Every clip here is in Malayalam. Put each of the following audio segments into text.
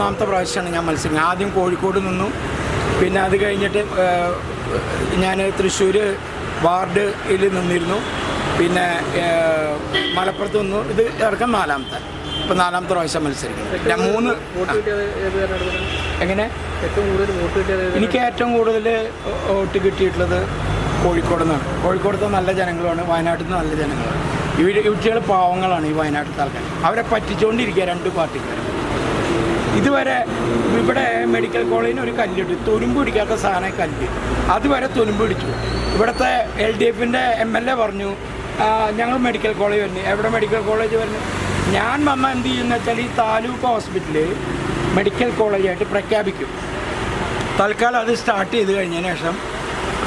മൂന്നാമത്തെ പ്രാവശ്യമാണ് ഞാൻ മത്സരിക്കുന്നത്. ആദ്യം കോഴിക്കോട് നിന്നു. പിന്നെ അത് കഴിഞ്ഞിട്ട് ഞാൻ തൃശ്ശൂർ വാർഡിൽ നിന്നിരുന്നു. പിന്നെ മലപ്പുറത്ത് നിന്നു. ഇത് ഇറക്കം നാലാമത്തെ. ഇപ്പം നാലാമത്തെ പ്രാവശ്യം മത്സരിക്കുന്നത് ഞാൻ മൂന്ന് എങ്ങനെ? എനിക്ക് ഏറ്റവും കൂടുതൽ വോട്ട് കിട്ടിയിട്ടുള്ളത് കോഴിക്കോട് നിന്നാണ്. കോഴിക്കോടത്തെ നല്ല ജനങ്ങളാണ്. വയനാട്ടിൽ നിന്ന് നല്ല ജനങ്ങളാണ്. ഇവർ ഇവറ്റികൾ പാവങ്ങളാണ് ഈ വയനാട്ടിലത്തെ ആൾക്കാർ. അവരെ പറ്റിച്ചുകൊണ്ടിരിക്കുക രണ്ട് പാർട്ടിക്കാർ ഇതുവരെ ഇവിടെ മെഡിക്കൽ കോളേജിന് ഒരു കല്ലിട്ടു. തുരുമ്പ് പിടിക്കാത്ത സാധനം കല്ല്. അതുവരെ തുരുമ്പ് പിടിച്ചു. ഇവിടുത്തെ എൽ ഡി എഫിന്റെ എം എൽ എ പറഞ്ഞു ഞങ്ങൾ മെഡിക്കൽ കോളേജ് വരുന്നു. എവിടെ മെഡിക്കൽ കോളേജ് വരുന്നു? ഞാൻ വന്ന എന്ത് ചെയ്യുന്ന വെച്ചാൽ ഈ താലൂക്ക് ഹോസ്പിറ്റലിൽ മെഡിക്കൽ കോളേജായിട്ട് പ്രഖ്യാപിക്കും. തൽക്കാലം അത് സ്റ്റാർട്ട് ചെയ്ത് കഴിഞ്ഞതിന് ശേഷം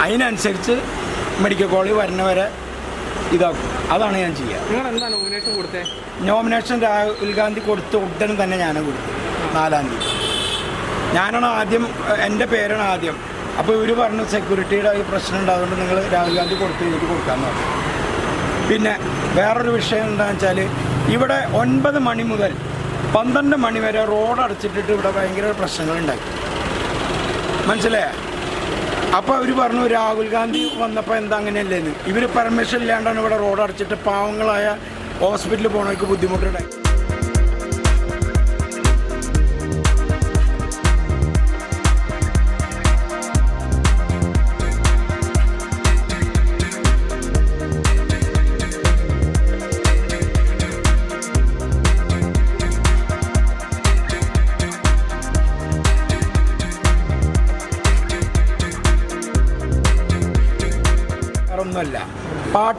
അതിനനുസരിച്ച് മെഡിക്കൽ കോളേജ് വരുന്നവരെ ഇതാക്കും. അതാണ് ഞാൻ ചെയ്യുക നിങ്ങൾ എന്താ നോമിനേഷൻ കൊടുത്തേ? നോമിനേഷൻ രാഹുൽ ഗാന്ധി കൊടുത്ത ഉടനെ തന്നെ ഞാൻ കൊടുത്തു. നാലാം തീയതി. ഞാനാണ് ആദ്യം എന്റെ പേരാണ് ആദ്യം. അപ്പോൾ ഇവർ പറഞ്ഞു സെക്യൂരിറ്റിയുടെ ഈ പ്രശ്നം ഉണ്ടാകുകൊണ്ട് നിങ്ങൾ രാഹുൽ ഗാന്ധി കൊടുത്ത് എനിക്ക് കൊടുക്കാമെന്ന് പറഞ്ഞു. പിന്നെ വേറൊരു വിഷയം എന്താണെന്ന് വെച്ചാൽ ഇവിടെ ഒൻപത് മണി മുതൽ പന്ത്രണ്ട് മണി വരെ റോഡ് അടച്ചിട്ടിട്ട് ഇവിടെ ഭയങ്കര പ്രശ്നങ്ങളുണ്ടായി മനസ്സിലായ? അപ്പോൾ അവർ പറഞ്ഞു രാഹുൽ ഗാന്ധി വന്നപ്പോൾ എന്താ അങ്ങനെയല്ലേന്ന്. ഇവർ പെർമിഷൻ ഇല്ലാണ്ടാണ് ഇവിടെ റോഡ് അടച്ചിട്ട് പാവങ്ങളായ ഹോസ്പിറ്റലിൽ പോകണവർക്ക് ബുദ്ധിമുട്ടുണ്ടായി.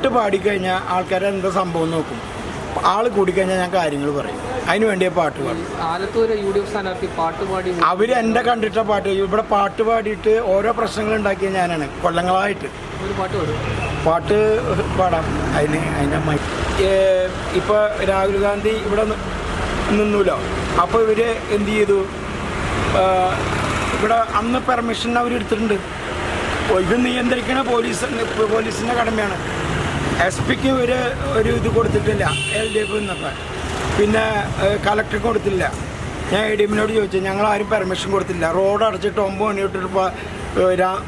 പാട്ട് പാടിക്കഴിഞ്ഞാൽ ആൾക്കാരെ എന്താ സംഭവം നോക്കും. ആൾ കൂടിക്കഴിഞ്ഞാൽ ഞാൻ കാര്യങ്ങൾ പറയും. അതിന് വേണ്ടിയ പാട്ട് പാടും ആലത്തൂര് യു ഡി എഫ് സ്ഥാനാർത്ഥി പാട്ട് പാടി അവർ എന്റെ കണ്ടിട്ട പാട്ട് ഇവിടെ പാട്ട് പാടിയിട്ട് ഓരോ പ്രശ്നങ്ങൾ ഉണ്ടാക്കിയ ഞാനാണ്. കൊല്ലങ്ങളായിട്ട്. പാട്ട് പാടും. അതിന് അതിന്റെ അമ്മ ഇപ്പോൾ രാഹുൽ ഗാന്ധി ഇവിടെ നിന്നൂല? അപ്പോൾ ഇവർ എന്ത് ചെയ്തു? ഇവിടെ അന്ന് പെർമിഷൻ അവർ എടുത്തിട്ടുണ്ട്. ഇത് നിയന്ത്രിക്കണ പോലീസ് പോലീസിന്റെ കടമയാണ്. എസ് പിക്ക് ഒരു ഒരു ഇത് കൊടുത്തിട്ടില്ല എൽ ഡി എഫ് നിന്നപ്പോൾ പിന്നെ കളക്ടർ കൊടുത്തില്ല. ഞാൻ എ ഡി എമ്മിനോട് ചോദിച്ചു ഞങ്ങൾ ആരും പെർമിഷൻ കൊടുത്തില്ല. റോഡ് അടച്ചിട്ട് ഒമ്പത് മണി തൊട്ടിട്ട്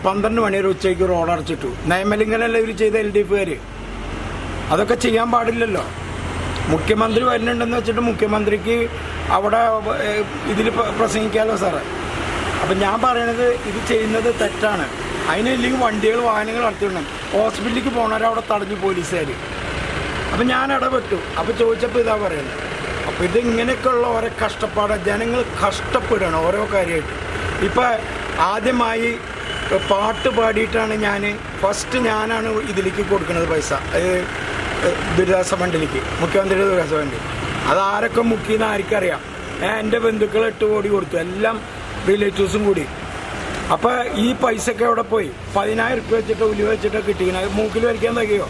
പന്ത്രണ്ട് മണി വരെ ഉച്ചയ്ക്ക് റോഡ് അടച്ചിട്ടു. നയമലിംഗനല്ല ഇവർ ചെയ്ത എൽ ഡി എഫുകാർ അതൊക്കെ ചെയ്യാൻ പാടില്ലല്ലോ. മുഖ്യമന്ത്രി വരുന്നുണ്ടെന്ന് വെച്ചിട്ട് മുഖ്യമന്ത്രിക്ക് അവിടെ ഇതിൽ പ്രസംഗിക്കാമല്ലോ സാറേ? അപ്പം ഞാൻ പറയണത് ഇത് ചെയ്യുന്നത് തെറ്റാണ്. അതിനില്ലെങ്കിൽ വണ്ടികൾ വാഹനങ്ങൾ നടത്തിയിട്ടുണ്ട് ഹോസ്പിറ്റലിലേക്ക് പോണവരവിടെ തടഞ്ഞു പോലീസുകാർ അപ്പം ഞാൻ ഇടപെട്ടു. അപ്പോൾ ചോദിച്ചപ്പോൾ ഇതാ പറയുന്നത് അപ്പോൾ ഇതിങ്ങനെയൊക്കെയുള്ള ഓരോ കഷ്ടപ്പാട് ജനങ്ങൾ കഷ്ടപ്പെടുകയാണ് ഓരോ കാര്യമായിട്ട്. ഇപ്പം ആദ്യമായി പാട്ട് പാടിയിട്ടാണ് ഞാൻ ഫസ്റ്റ് ഞാനാണ് ഇതിലേക്ക് കൊടുക്കുന്നത് പൈസ. അത് ദുരിതാശ്വാസ ഫണ്ടിലേക്ക് മുഖ്യമന്ത്രിയുടെ ദുരിതാശ്വാസ ഫണ്ട്. അത് ആരൊക്കെ മുക്കിയെന്ന് ആർക്കറിയാം. എന്റെ ബന്ധുക്കൾ എട്ട് കോടി കൊടുത്തു. എല്ലാം റിലേറ്റീവ്സും കൂടി. അപ്പോൾ ഈ പൈസയൊക്കെ അവിടെ പോയി? പതിനായിരം റുപ്യ വെച്ചിട്ട് ഉലി വെച്ചിട്ട് കിട്ടിക്കണ. മൂക്കിൽ വരയ്ക്കാൻ തകയോ?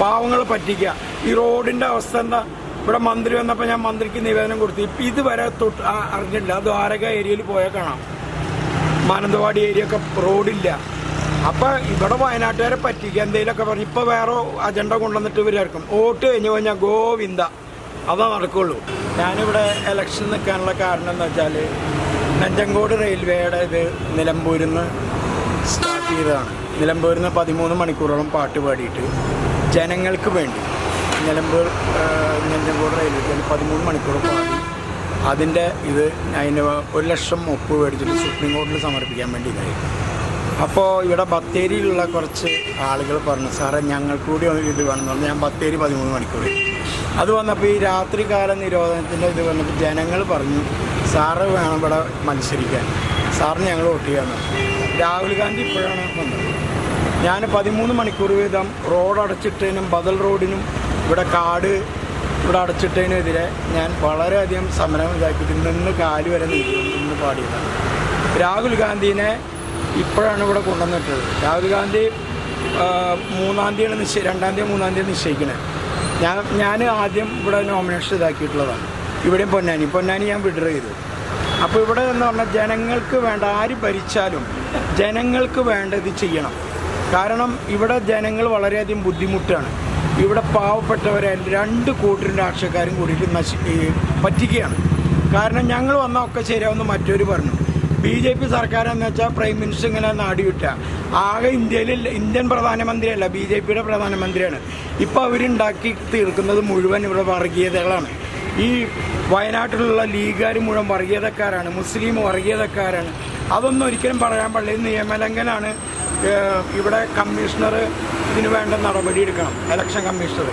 പാവങ്ങൾ പറ്റിക്കുക ഈ റോഡിന്റെ അവസ്ഥ എന്താ? ഇവിടെ മന്ത്രി വന്നപ്പോൾ ഞാൻ മന്ത്രിക്ക് നിവേദനം കൊടുത്തു. ഇപ്പം ഇതുവരെ തൊട്ട് അറിഞ്ഞിട്ടില്ല. അത് ദ്വാരക ഏരിയയിൽ പോയാൽ കാണാം. മാനന്തവാടി ഏരിയ ഒക്കെ റോഡില്ല. അപ്പം ഇവിടെ വയനാട്ടുകാരെ പറ്റിക്കുക എന്തെങ്കിലുമൊക്കെ പറഞ്ഞു ഇപ്പോൾ വേറെ അജണ്ട കൊണ്ടുവന്നിട്ട് ഇവരായിരിക്കും വോട്ട് കഴിഞ്ഞ് കഴിഞ്ഞാൽ ഗോവിന്ദ. അതാ നടക്കുള്ളൂ. ഞാനിവിടെ ഇലക്ഷൻ നിൽക്കാനുള്ള കാരണം എന്താ വെച്ചാൽ നെഞ്ചങ്കോട് റെയിൽവേയുടെ ഇത് നിലമ്പൂരിൽ നിന്ന് സ്റ്റാർട്ട് ചെയ്തതാണ്. നിലമ്പൂരിൽ നിന്ന് പതിമൂന്ന് മണിക്കൂറോളം പാട്ട് പാടിയിട്ട് ജനങ്ങൾക്ക് വേണ്ടി നിലമ്പൂർ നഞ്ചങ്കോട് റെയിൽവേ പതിമൂന്ന് മണിക്കൂർ പാടി അതിന്റെ ഇത് അതിന് ഒരു ലക്ഷം ഒപ്പ് മേടിച്ചിട്ട് സുപ്രീം കോടതിയിൽ സമർപ്പിക്കാൻ വേണ്ടി ഇതായി. അപ്പോൾ ഇവിടെ ബത്തേരിയിലുള്ള കുറച്ച് ആളുകൾ പറഞ്ഞു സാറേ ഞങ്ങൾക്ക് കൂടി ഇത് വേണമെന്ന് പറഞ്ഞു ഞാൻ ബത്തേരി പതിമൂന്ന് മണിക്കൂർ. അത് വന്നപ്പോൾ ഈ രാത്രികാല നിരോധനത്തിന്റെ ഇത് വന്നപ്പോൾ ജനങ്ങൾ പറഞ്ഞു സാറ് വേണം ഇവിടെ മത്സരിക്കാൻ. സാറിന് ഞങ്ങൾ വോട്ട് ചെയ്യാൻ രാഹുൽ ഗാന്ധി ഇപ്പോഴാണ് വന്നത്. ഞാൻ പതിമൂന്ന് മണിക്കൂർ വീതം റോഡ് അടച്ചിട്ടതിനും ബദൽ റോഡിനും ഇവിടെ കാട് ഇവിടെ അടച്ചിട്ടതിനെതിരെ ഞാൻ വളരെയധികം സമരം ഇതാക്കിയിട്ട് നിന്ന് കാൽ വരെ നീക്കി നിന്ന് പാടിയതാണ്. രാഹുൽ ഗാന്ധിനെ ഇപ്പോഴാണ് ഇവിടെ കൊണ്ടുവന്നിട്ടത്. രാഹുൽ ഗാന്ധി മൂന്നാം തീയതി നിശ്ചയി രണ്ടാം തീയതി മൂന്നാം തീയതി നിശ്ചയിക്കണേ ഞാൻ ഞാൻ ആദ്യം ഇവിടെ നോമിനേഷൻ ഇതാക്കിയിട്ടുള്ളതാണ്. ഇവിടെയും പൊന്നാനി. പൊന്നാനി ഞാൻ വിഡ്രോ ചെയ്തു. അപ്പോൾ ഇവിടെ എന്ന് പറഞ്ഞാൽ ജനങ്ങൾക്ക് വേണ്ട ആര് ഭരിച്ചാലും ജനങ്ങൾക്ക് വേണ്ട ഇത് ചെയ്യണം. കാരണം ഇവിടെ ജനങ്ങൾ വളരെയധികം ബുദ്ധിമുട്ടാണ്. ഇവിടെ പാവപ്പെട്ടവരെ രണ്ട് കൂട്ടരും രാഷ്ട്രീയക്കാരും കൂടിയിട്ട് നശി പറ്റിക്കുകയാണ്. കാരണം ഞങ്ങൾ വന്നാൽ ഒക്കെ ശരിയാവുമെന്ന് മറ്റൊരു പറഞ്ഞു. ബി ജെ പി സർക്കാർ എന്ന് വെച്ചാൽ പ്രൈം മിനിസ്റ്റർ ഇങ്ങനെ നാടിവിട്ട ആകെ ഇന്ത്യയിൽ ഇന്ത്യൻ പ്രധാനമന്ത്രിയല്ല ബി ജെ പിയുടെ പ്രധാനമന്ത്രിയാണ്. ഇപ്പോൾ അവരുണ്ടാക്കി തീർക്കുന്നത് മുഴുവൻ ഇവിടെ വർഗീയതകളാണ്. ഈ വയനാട്ടിലുള്ള ലീഗുകാർ മുഴുവൻ വർഗീയതക്കാരാണ് മുസ്ലിം വർഗീയതക്കാരാണ്. അതൊന്നും ഒരിക്കലും പറയാൻ പാടില്ല. നിയമലംഘനമാണ് ഇവിടെ കമ്മീഷണർ ഇതിന് വേണ്ട നടപടി എടുക്കണം ഇലക്ഷൻ കമ്മീഷണർ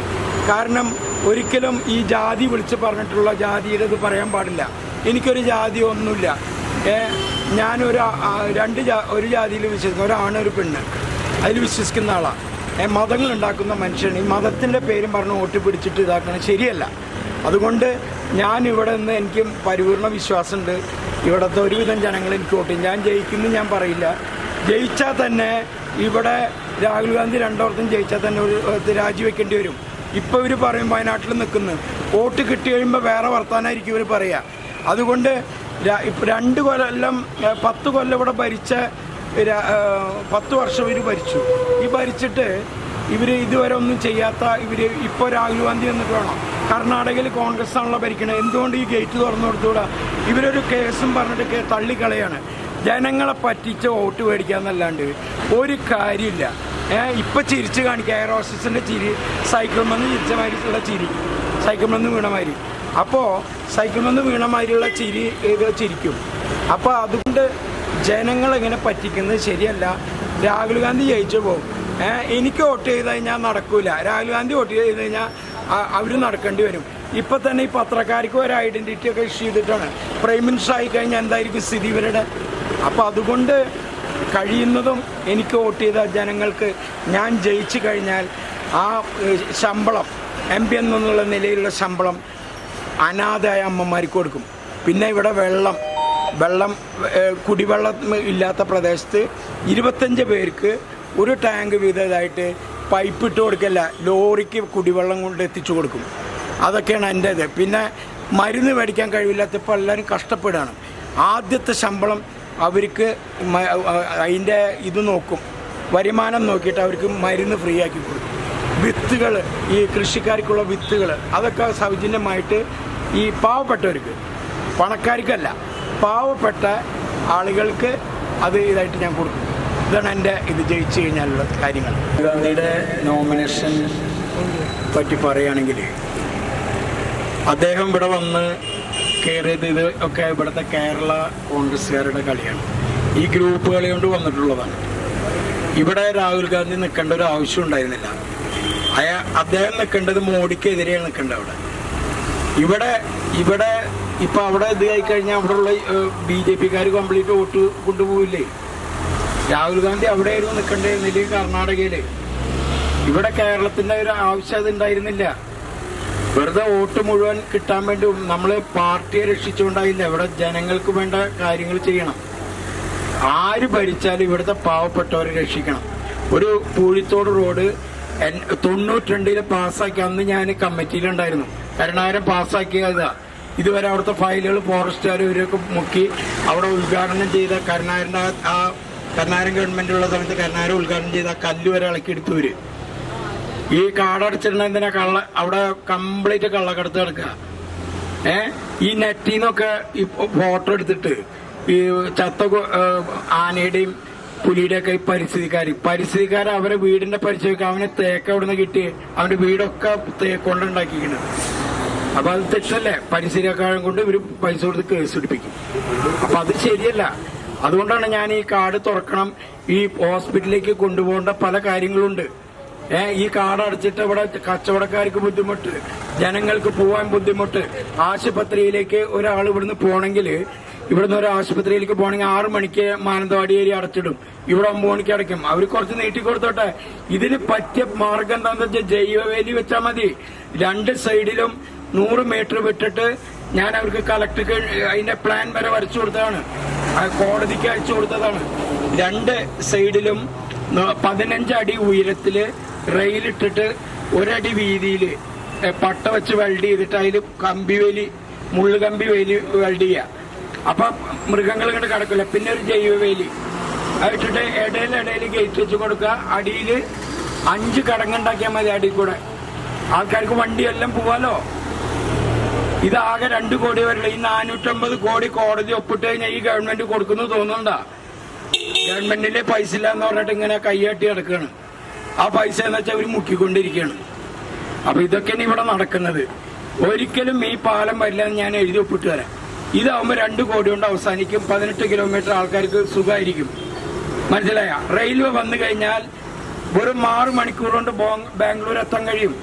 കാരണം ഒരിക്കലും ഈ ജാതി വിളിച്ച് പറഞ്ഞിട്ടുള്ള ജാതിയുടെ ഇത് പറയാൻ പാടില്ല. എനിക്കൊരു ജാതി ഒന്നുമില്ല. ഞാനൊരു രണ്ട് ജാ- ഒരു ജാതിയിൽ വിശ്വസിക്കുന്ന ഒരാണ് ഒരു പെണ്ണ്. അതിൽ വിശ്വസിക്കുന്ന ആളാണ് മതങ്ങൾ ഉണ്ടാക്കുന്ന മനുഷ്യനാണ്. ഈ മതത്തിന്റെ പേരും പറഞ്ഞ് വോട്ട് പിടിച്ചിട്ട് ഇതാക്കണം ശരിയല്ല. അതുകൊണ്ട് ഞാൻ ഇവിടെ നിന്ന് എനിക്ക് പരിപൂർണ വിശ്വാസമുണ്ട്. ഇവിടുത്തെ ഒരുവിധം ജനങ്ങൾ എനിക്ക് വോട്ട്. ഞാൻ ജയിക്കുന്നു ഞാൻ പറയില്ല. ജയിച്ചാൽ തന്നെ ഇവിടെ രാഹുൽ ഗാന്ധി രണ്ടോർത്തും ജയിച്ചാൽ തന്നെ ഒരു രാജിവെക്കേണ്ടി വരും. ഇപ്പോൾ ഇവർ പറയും വയനാട്ടിൽ നിൽക്കുന്നു. വോട്ട് കിട്ടി കഴിയുമ്പോൾ വേറെ വർത്താനായിരിക്കും ഇവർ പറയുക അതുകൊണ്ട് രണ്ട് കൊല്ലം പത്ത് കൊല്ലം ഇവിടെ ഭരിച്ച പത്ത് വർഷം ഇവർ ഭരിച്ചു. ഈ ഭരിച്ചിട്ട് ഇവർ ഇതുവരെ ഒന്നും ചെയ്യാത്ത ഇവർ ഇപ്പോൾ രാഹുൽ ഗാന്ധി വന്നിട്ട് വേണം. കർണാടകയിൽ കോൺഗ്രസ് ആണല്ലോ ഭരിക്കുന്നത് എന്തുകൊണ്ട് ഈ ഗേറ്റ് തുറന്നു കൊടുത്തുകൂടാ ഇവരൊരു കേസും പറഞ്ഞിട്ട് തള്ളിക്കളയാണ്. ജനങ്ങളെ പറ്റിച്ച് വോട്ട് മേടിക്കാന്നല്ലാണ്ട് ഒരു കാര്യമില്ല. ഏഹ് ഇപ്പൊ ചിരിച്ച് കാണിക്കുക എയർ ഹോസ്റ്റസിന്റെ ചിരി സൈക്കിൾ മന്ന് ചിരിച്ച മാതിരിയുള്ള ചിരി. സൈക്കിൾ മന്ന് വീണമാതിരി അപ്പോ സൈക്കിൾ മന്ന് വീണമാതിരിയുള്ള ചിരി ഇത് ചിരിക്കും. അപ്പോൾ അതുകൊണ്ട് ജനങ്ങളെങ്ങനെ പറ്റിക്കുന്നത് ശരിയല്ല. രാഹുൽ ഗാന്ധി ജയിച്ചു പോകും എനിക്ക് വോട്ട് ചെയ്ത് കഴിഞ്ഞാൽ നടക്കൂല. രാഹുൽ ഗാന്ധി വോട്ട് ചെയ്ത് കഴിഞ്ഞാൽ അവർ നടക്കേണ്ടി വരും. ഇപ്പൊ തന്നെ ഈ പത്രക്കാർക്ക് ഒരു ഐഡന്റിറ്റി ഒക്കെ ഇഷ്യൂ ചെയ്തിട്ടാണ്. പ്രൈം മിനിസ്റ്റർ ആയി കഴിഞ്ഞാൽ എന്തായിരിക്കും സ്ഥിതി ഇവരുടെ? അപ്പോൾ അതുകൊണ്ട് കഴിയുന്നതും എനിക്ക് വോട്ട് ചെയ്ത ജനങ്ങൾക്ക് ഞാൻ ജയിച്ചു കഴിഞ്ഞാൽ ആ ശമ്പളം എം പി എന്നുള്ള നിലയിലുള്ള ശമ്പളം അനാഥയായ അമ്മമാർക്ക് കൊടുക്കും. പിന്നെ ഇവിടെ വെള്ളം വെള്ളം കുടിവെള്ളം ഇല്ലാത്ത പ്രദേശത്ത് ഇരുപത്തഞ്ച് പേർക്ക് ഒരു ടാങ്ക് വീതമായിട്ട് പൈപ്പ് ഇട്ട് കൊടുക്കല്ല ലോറിക്ക് കുടിവെള്ളം കൊണ്ട് എത്തിച്ചു കൊടുക്കും. അതൊക്കെയാണ് എന്റെ ഇത് പിന്നെ മരുന്ന് മേടിക്കാൻ കഴിവില്ലാത്തപ്പോൾ എല്ലാവരും കഷ്ടപ്പെടുകയാണ്. ആദ്യത്തെ ശമ്പളം അവർക്ക് അതിന്റെ ഇത് നോക്കും. വരുമാനം നോക്കിയിട്ട് അവർക്ക് മരുന്ന് ഫ്രീ ആക്കി കൊടുക്കും. വിത്തുകൾ ഈ കൃഷിക്കാർക്കുള്ള വിത്തുകൾ അതൊക്കെ സൗജന്യമായിട്ട് ഈ പാവപ്പെട്ടവർക്ക് പണക്കാർക്കല്ല പാവപ്പെട്ട ആളുകൾക്ക് അത് ഇതായിട്ട് ഞാൻ കൊടുക്കും. ഇതാണ് എന്റെ ഇത് ജയിച്ചു കഴിഞ്ഞാലുള്ള കാര്യങ്ങൾ. ഗാന്ധിയുടെ നോമിനേഷൻ പറ്റി പറയുകയാണെങ്കിൽ അദ്ദേഹം ഇവിടെ വന്ന് കയറിയത് ഇത് ഒക്കെ ഇവിടുത്തെ കേരള കോൺഗ്രസ്സുകാരുടെ കളിയാണ്. ഈ ഗ്രൂപ്പ് കളി കൊണ്ട് വന്നിട്ടുള്ളതാണ്. ഇവിടെ രാഹുൽ ഗാന്ധി നിൽക്കേണ്ട ഒരു ആവശ്യം ഉണ്ടായിരുന്നില്ല. അയാ അദ്ദേഹം നിൽക്കേണ്ടത് മോഡിക്കെതിരെയാണ് നിൽക്കേണ്ടത് അവിടെ. ഇവിടെ ഇവിടെ ഇപ്പം അവിടെ ഇത് കഴിഞ്ഞാൽ അവിടെയുള്ള ബി ജെ പിക്കാർ കംപ്ലീറ്റ് വോട്ട് കൊണ്ടുപോകില്ലേ രാഹുൽ ഗാന്ധി അവിടെയായിരുന്നു നിൽക്കേണ്ടിയിരുന്നില്ല കർണാടകയിൽ. ഇവിടെ കേരളത്തിന്റെ ഒരു ആവശ്യം ഉണ്ടായിരുന്നില്ല വെറുതെ വോട്ട് മുഴുവൻ കിട്ടാൻ വേണ്ടി നമ്മൾ പാർട്ടിയെ രക്ഷിച്ചുകൊണ്ടായില്ല. ഇവിടെ ജനങ്ങൾക്ക് വേണ്ട കാര്യങ്ങൾ ചെയ്യണം. ആര് ഭരിച്ചാലും ഇവിടുത്തെ പാവപ്പെട്ടവരെ രക്ഷിക്കണം. ഒരു പൂഴിത്തോട് റോഡ് തൊണ്ണൂറ്റി തൊണ്ണൂറ്റിരണ്ടിൽ പാസ്സാക്കി അന്ന് ഞാൻ കമ്മിറ്റിയിലുണ്ടായിരുന്നു. കരുണാകരൻ പാസ്സാക്കിയതാ ഇതുവരെ അവിടുത്തെ ഫയലുകൾ ഫോറസ്റ്റുകാർ ഇവരൊക്കെ മുക്കി അവിടെ ഉദ്ഘാടനം ചെയ്ത കരുണാകരന്റെ ആ- ആ ഗവൺമെന്റ് ഉള്ള സമയത്ത് കന്നാരം ഉദ്ഘാടനം ചെയ്ത കല്ല് വരെ ഇളക്കിയെടുത്തവര് ഈ കാടടച്ചിടണ കള്ള അവിടെ കംപ്ലീറ്റ് കള്ളക്കടത്ത് കിടക്കുക ഏ? ഈ നെറ്റിൽ നിന്നൊക്കെ ഫോട്ടോ എടുത്തിട്ട് ഈ ചത്ത ആനയുടെയും പുലിയുടെ ഒക്കെ ഈ പരിസ്ഥിതിക്കാർ പരിസ്ഥിതിക്കാർ അവരെ വീടിന്റെ പരിചയമൊക്കെ അവനെ തേക്ക് അവിടെ നിന്ന് കിട്ടി. അവന്റെ വീടൊക്കെ തേക്കൊണ്ട് ഉണ്ടാക്കിയിരിക്കുന്നത് അപ്പൊ അത് തെറ്റല്ലേ? പരിസ്ഥിതിക്കാരൻ കൊണ്ട് ഇവർ പൈസ കൊടുത്ത് കേസ് പിടിപ്പിക്കും. അപ്പൊ അത് ശരിയല്ല. അതുകൊണ്ടാണ് ഞാൻ ഈ കാർഡ് തുറക്കണം ഈ ഹോസ്പിറ്റലിലേക്ക് കൊണ്ടുപോകേണ്ട പല കാര്യങ്ങളുണ്ട്. ഈ കാർഡ് അടച്ചിട്ട് ഇവിടെ കച്ചവടക്കാർക്ക് ബുദ്ധിമുട്ട് ജനങ്ങൾക്ക് പോവാൻ ബുദ്ധിമുട്ട്. ആശുപത്രിയിലേക്ക് ഒരാൾ ഇവിടുന്ന് പോകണമെങ്കിൽ ഇവിടുന്ന് ഒരു ആശുപത്രിയിലേക്ക് പോകണമെങ്കിൽ ആറു മണിക്ക് മാനന്തവാടി ഏരിയ അടച്ചിടും. ഇവിടെ ഒമ്പത് മണിക്ക് അടയ്ക്കും. അവർ കുറച്ച് നീട്ടി കൊടുത്തോട്ടെ. ഇതിന് പറ്റിയ മാർഗം എന്താണെന്ന് വെച്ചാൽ ജൈവവേലി വെച്ചാൽ മതി. രണ്ട് സൈഡിലും നൂറ് മീറ്റർ വിട്ടിട്ട് ഞാൻ അവർക്ക് കളക്ടർക്ക് അതിന്റെ പ്ലാൻ വരെ വരച്ചു കൊടുത്തതാണ്. കോടതിക്ക് അയച്ചു കൊടുത്തതാണ്. രണ്ട് സൈഡിലും പതിനഞ്ചടി ഉയരത്തിൽ റെയിലിട്ടിട്ട് ഒരടി വീതിയിൽ പട്ട വെച്ച് വെൽഡ് ചെയ്തിട്ട് അതിൽ കമ്പി വേലി മുള്ളു കമ്പി വേലി വെൽഡ് ചെയ്യുക അപ്പൊ മൃഗങ്ങൾ ഇങ്ങോട്ട് കിടക്കില്ല പിന്നെ ഒരു ജൈവവേലി അതിട്ടിട്ട് ഇടയിൽ ഇടയിൽ ഗേറ്റ് വെച്ച് കൊടുക്കുക. അടിയിൽ അഞ്ച് കടങ്ങുണ്ടാക്കിയാൽ മതി അടിയിൽ കൂടെ. ആൾക്കാർക്ക് വണ്ടിയെല്ലാം പോവാലോ? ഇതാകെ രണ്ട് കോടി വരില്ല. ഈ നാനൂറ്റമ്പത് കോടി കോടതി ഒപ്പിട്ട് കഴിഞ്ഞാൽ ഈ ഗവൺമെന്റ് കൊടുക്കുന്നു തോന്നുന്നുണ്ടാ? ഗവൺമെന്റിന്റെ പൈസ ഇല്ല എന്ന് പറഞ്ഞിട്ട് ഇങ്ങനെ കൈയാട്ടി കിടക്കുകയാണ് ആ പൈസ എന്ന് വെച്ചാൽ അവർ മുക്കിക്കൊണ്ടിരിക്കുകയാണ് അപ്പൊ ഇതൊക്കെയാണ് ഇവിടെ നടക്കുന്നത്. ഒരിക്കലും ഈ പാലം വരില്ല എന്ന് ഞാൻ എഴുതി ഒപ്പിട്ട് തരാം. ഇതാവുമ്പോ രണ്ട് കോടി കൊണ്ട് അവസാനിക്കും. പതിനെട്ട് കിലോമീറ്റർ ആൾക്കാർക്ക് സുഖമായിരിക്കും മനസ്സിലായ? റെയിൽവേ വന്നു കഴിഞ്ഞാൽ വെറും ആറ് മണിക്കൂർ കൊണ്ട് ബാംഗ്ലൂർ എത്താൻ കഴിയും.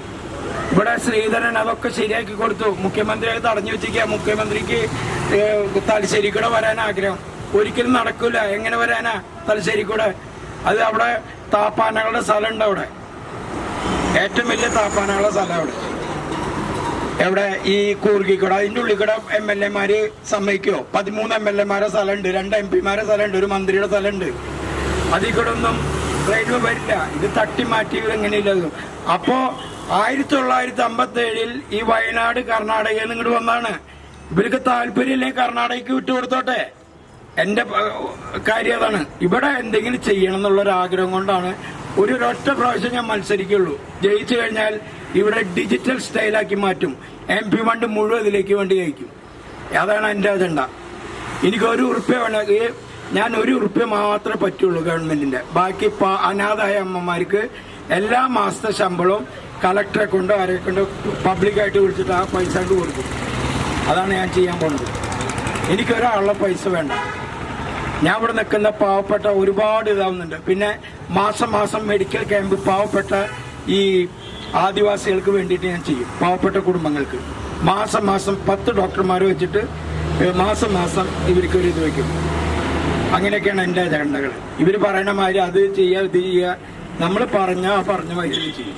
ഇവിടെ ശ്രീധരൻ അതൊക്കെ ശരിയാക്കി കൊടുത്തു. മുഖ്യമന്ത്രിയെ തടഞ്ഞു വെച്ചിരിക്കുക. മുഖ്യമന്ത്രിക്ക് തലശ്ശേരി കൂടെ വരാൻ ആഗ്രഹം. ഒരിക്കലും നടക്കൂല. എങ്ങനെ വരാനാ? തലശ്ശേരി കൂടെ അത് അവിടെ താപ്പാനകളുടെ സ്ഥലമുണ്ട് അവിടെ. ഏറ്റവും വലിയ താപ്പാനകളുടെ സ്ഥലം അവിടെ. എവിടെ? ഈ കൂർഗിക്കൂടെ. അതിന്റെ ഉള്ളിൽ കൂടെ എം എൽ എമാര് സമ്മതിക്കോ പതിമൂന്ന് എം എൽ എമാരെ സ്ഥലമുണ്ട്. രണ്ട് എം പിമാരെ സ്ഥലമുണ്ട്. ഒരു മന്ത്രിയുടെ സ്ഥലമുണ്ട്. അതിൽ കൂടെ ഒന്നും റെയിൽവേ വരില്ല. ഇത് തട്ടി മാറ്റി എങ്ങനെയില്ല അപ്പോ ആയിരത്തി തൊള്ളായിരത്തി അമ്പത്തി ഏഴിൽ ഈ വയനാട് കർണാടകയിൽ ഇങ്ങോട്ട് വന്നാണ്. ഇവർക്ക് താല്പര്യമില്ലേ കർണാടകയ്ക്ക് വിട്ടുകൊടുത്തോട്ടെ ഏഹ്, കാര്യം അതാണ്. ഇവിടെ എന്തെങ്കിലും ചെയ്യണം എന്നുള്ള ഒരു ആഗ്രഹം കൊണ്ടാണ് ഒരു ഒറ്റ പ്രാവശ്യം ഞാൻ മത്സരിക്കുള്ളൂ. ജയിച്ചു കഴിഞ്ഞാൽ ഇവിടെ ഡിജിറ്റൽ സ്റ്റൈലാക്കി മാറ്റും. എം പി ഫണ്ട് മുഴുവൻ ഇതിലേക്ക് വേണ്ടി കഴിക്കും അതാണ് എന്റെ അജണ്ട. എനിക്ക് ഒരു ഉറുപ്പ്യ വേണമെങ്കിൽ ഞാൻ ഒരു ഉറുപ്പ്യ മാത്രമേ പറ്റുള്ളൂ ഗവൺമെന്റിന്റെ. ബാക്കി അനാഥായ അമ്മമാർക്ക് എല്ലാ മാസത്തെ ശമ്പളവും കളക്ടറെ കൊണ്ട് ആരെ കൊണ്ട് പബ്ലിക്കായിട്ട് വിളിച്ചിട്ട് ആ പൈസ കൊണ്ട് കൊടുക്കും. അതാണ് ഞാൻ ചെയ്യാൻ പോകുന്നത് എനിക്ക് ഒരാളുടെ പൈസ വേണ്ട. ഞാൻ ഇവിടെ നിൽക്കുന്ന പാവപ്പെട്ട ഒരുപാട് ഇതാവുന്നുണ്ട്. പിന്നെ മാസം മാസം മെഡിക്കൽ ക്യാമ്പ് പാവപ്പെട്ട ഈ ആദിവാസികൾക്ക് വേണ്ടിയിട്ട് ഞാൻ ചെയ്യും. പാവപ്പെട്ട കുടുംബങ്ങൾക്ക്. മാസം മാസം പത്ത് ഡോക്ടർമാർ വെച്ചിട്ട് മാസം മാസം ഇവർക്ക് ഒരു ഇത് വയ്ക്കും അങ്ങനെയൊക്കെയാണ് എന്റെ അജണ്ടകൾ ഇവർ പറയണ മാതിരി അത് ചെയ്യുക ഇത് ചെയ്യുക നമ്മൾ പറഞ്ഞ ആ പറഞ്ഞ മാതിരി ചെയ്യും.